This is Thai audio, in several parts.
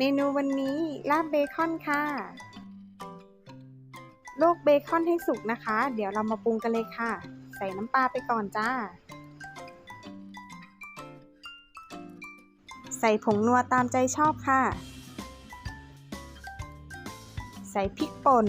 เมนูวันนี้ลาบเบคอนค่ะ โลกเบคอนให้สุกนะคะ เดี๋ยวเรามาปรุงกันเลยค่ะ ใส่น้ำปลาไปก่อนจ้า ใส่ผงนัวตามใจชอบค่ะ ใส่พริกป่น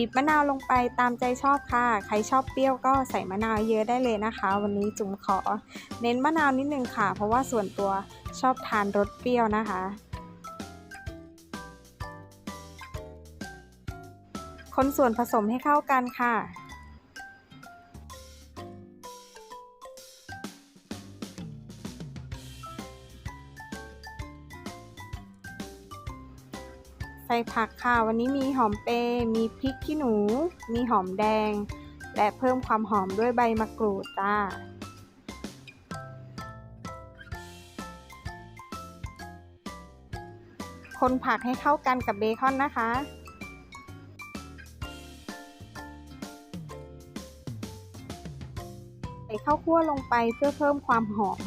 บีบมะนาวลงไปตามใจชอบค่ะ ใครชอบเปรี้ยวก็ใส่มะนาวเยอะได้เลยนะคะ วันนี้จุ๋มขอ เน้นมะนาวนิดนึงค่ะ เพราะว่าส่วนตัวชอบทานรสเปรี้ยวนะคะ คนส่วนผสมให้เข้ากันค่ะ ผักค่ะ วันนี้มีหอมเปย์มีพริกขี้หนู มีหอมแดง และเพิ่มความหอมด้วยใบมะกรูดจ้าคนผักให้เข้ากันกับเบคอนนะคะ ใส่ข้าวคั่วลงไปเพื่อเพิ่มความหอม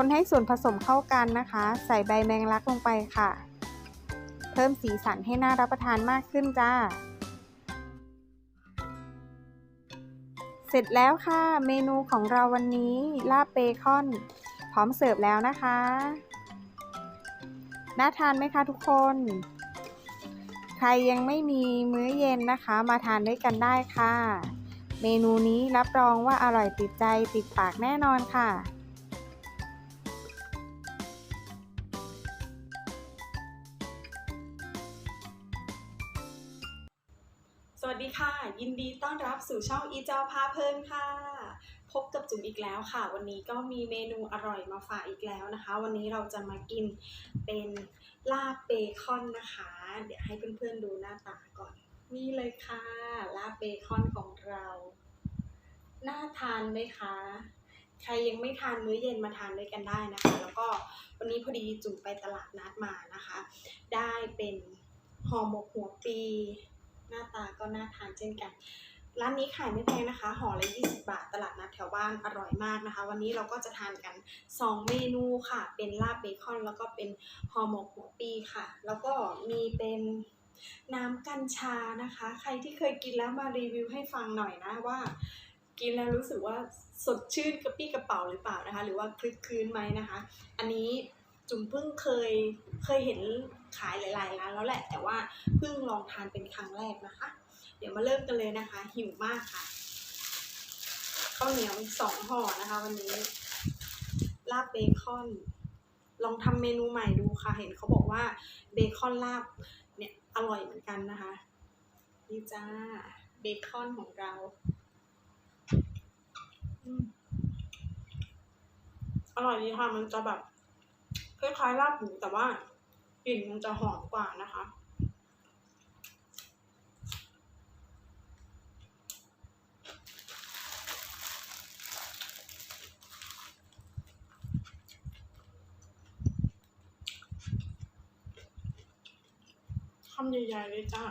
คนให้ส่วนผสมเข้ากันนะคะ ใส่ใบแมงลักลงไปค่ะ เพิ่มสีสันให้น่ารับประทานมากขึ้นจ้า เสร็จแล้วค่ะ เมนูของเราวันนี้ลาบเบคอน พร้อมเสิร์ฟแล้วนะคะ น่าทานไหมคะทุกคน ใครยังไม่มีมื้อเย็นนะคะ มาทานด้วยกันได้ค่ะ เมนูนี้รับรองว่าอร่อยติดใจติดปากแน่นอนค่ะ วัสดีค่ะ ยินดีต้อนรับสู่ช่องอีจ้าพาเพลินค่ะ พบกับจุ๋มอีกแล้วค่ะ วันนี้ก็มีเมนูอร่อยมาฝากอีกแล้วนะคะ วันนี้เราจะมากินเป็นลาบเบคอนนะคะ เดี๋ยวให้เพื่อนๆดูหน้าตาก่อน นี่เลยค่ะ ลาบเบคอนของเราน่าทานไหมคะ ใครยังไม่ทานมื้อเย็นมาทานด้วยกันได้นะคะ แล้วก็วันนี้พอดีจุ๋มไปตลาดนัดมานะคะ ได้เป็นห่อหมกหัวปี หน้าตาก็น่าทานเช่นกัน ร้านนี้ขายไม่แพงนะคะห่อละ 20 บาท ตลาดนัดแถวบ้านอร่อยมากนะคะ วันนี้เราก็จะทานกัน 2 เมนูค่ะ เป็นลาบเบคอนแล้วก็เป็นห่อหมกหัวปีค่ะ แล้วก็มีเป็นน้ำกัญชานะคะ ใครที่เคยกินแล้วมารีวิวให้ฟังหน่อยนะว่า กินแล้วรู้สึกว่าสดชื่นกระปี้กระเป๋าหรือเปล่านะคะ หรือว่าคลึกคลื้นไหมนะคะ อันนี้ จุ๋มเพิ่งเคยเคยเห็นขายหลายๆร้านแล้วแหละ แต่ว่าเพิ่งลองทานเป็นครั้งแรกนะคะ เดี๋ยวมาเริ่มกันเลยนะคะ หิวมากค่ะข้าวเหนียวอีสองห่อนะคะ วันนี้ลาบเบคอน ลองทำเมนูใหม่ดูค่ะ เห็นเขาบอกว่าเบคอนลาบเนี่ยอร่อยเหมือนกันนะคะนี่จ้าเบคอนของเราอร่อยดีค่ะมันจะแบบ คล้ายๆลาบหมูแต่ว่ากลิ่นมันจะหอมกว่านะคะคำใหญ่ๆเลยจ้า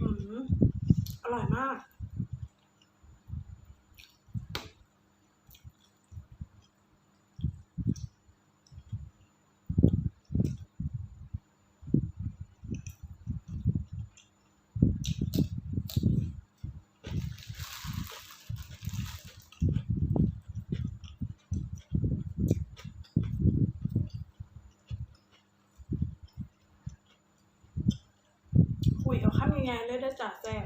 อืมอ ร่อยมาก คุยกับข้ามยังไงเลยได้จ่าแซ่บ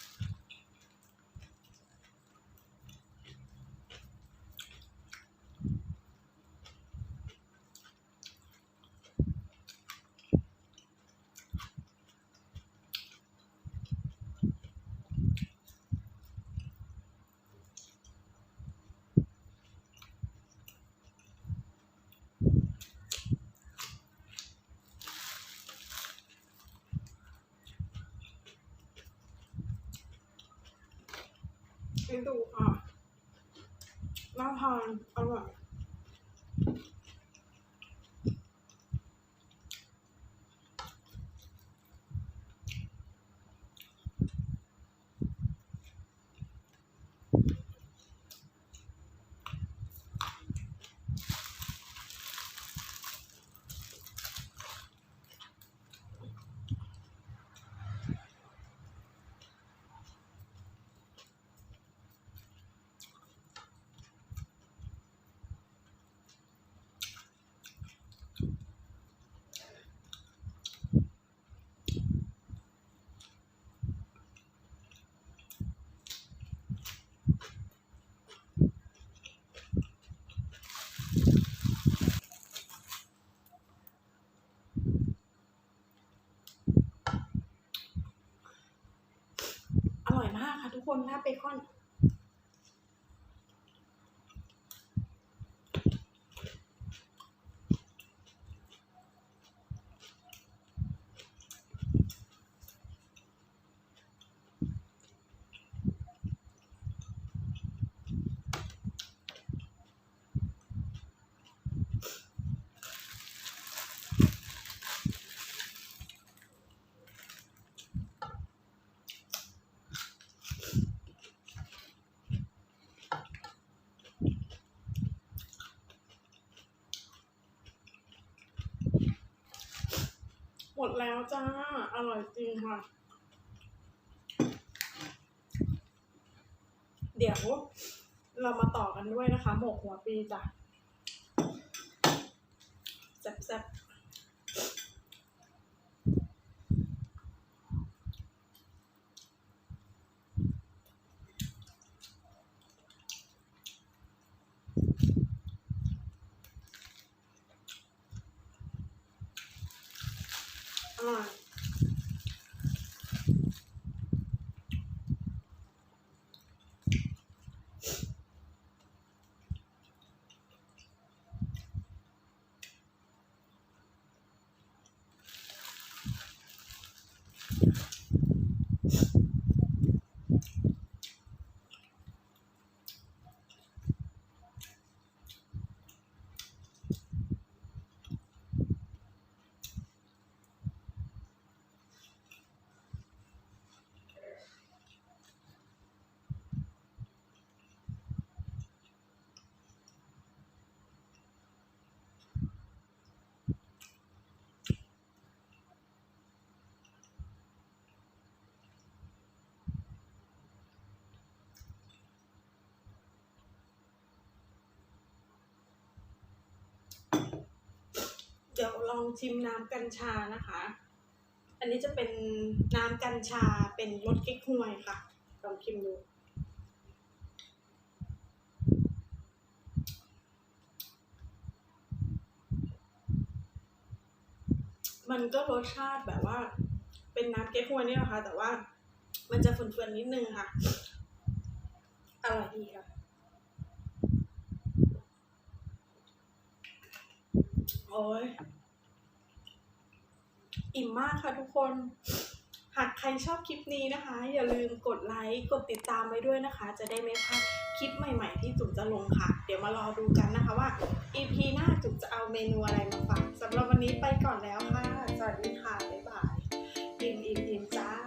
ให้ดูค่ะน่าทานอร่อย คนหนราเบคอน มดแล้วจ้า อร่อยจริงค่ะ เดี๋ยวเรามาต่อกันด้วยนะคะ หมกหัวปีจ้ะแซ่บๆ อร่อ องชิมน้ำกัญชานะคะ อันนี้จะเป็นน้ำกัญชาเป็นรสเก๊กฮวยค่ะ ลองชิมดูมันก็รสชาติแบบว่า เป็นน้ำเก๊กฮวยนี่แหละค่ะ แต่ว่ามันจะฝืนๆนิดนึงค่ะอร่อยดีค่ะโอ้ย อิ่มมากค่ะทุกคน หากใครชอบคลิปนี้นะคะ อย่าลืมกดไลค์กดติดตามไว้ด้วยนะคะ จะได้ไม่พลาดคลิปใหม่ ๆ ที่จุ๋มจะลงค่ะ เดี๋ยวมารอดูกันนะคะว่า EP หน้าจุ๋มจะเอาเมนูอะไรมาฝากสำหรับวันนี้ไปก่อนแล้วค่ะ สวัสดีค่ะ บ๊ายบาย